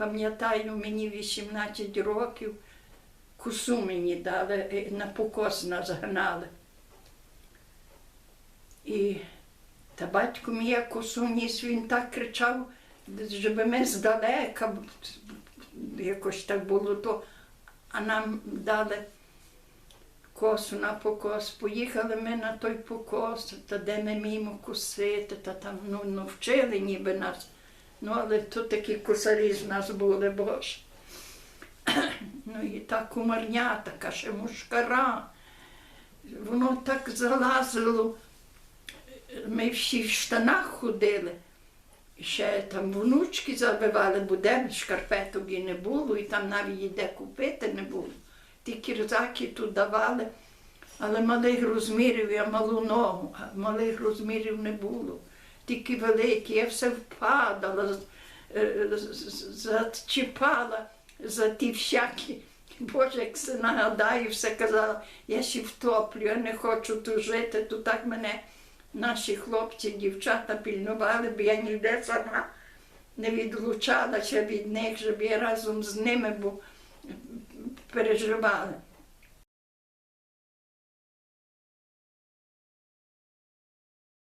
Пам'ятаю, мені 18 років косу мені дали, е, на покос нас гнали. І та батько мій як косу ніс, він так кричав, щоб ми здалека якось так було то, а нам дали косу на покос. Поїхали ми на той покос, та де ми мімо косити, та там ну, ну, вчили ніби нас. Ну, але то такі косарі з нас були, боже. Ну і та кумарня, така ще мушкара. Воно так залазило. Ми всі в штанах ходили. Ще там внучки забивали, бо де шкарпеток і не було, і там навіть і де купити не було. Ті кірзаки тут давали, але малих розмірів, я малу ногу, а малих розмірів не було. Тільки великі, я все впадала, е, зачіпала за ті всякі. Боже, як се нагадаю, все казала, я ще втоплю, я не хочу тут жити, то так мене наші хлопці, дівчата пільнували, бо я ніде сама не відлучалася від них, щоб я разом з ними переживала.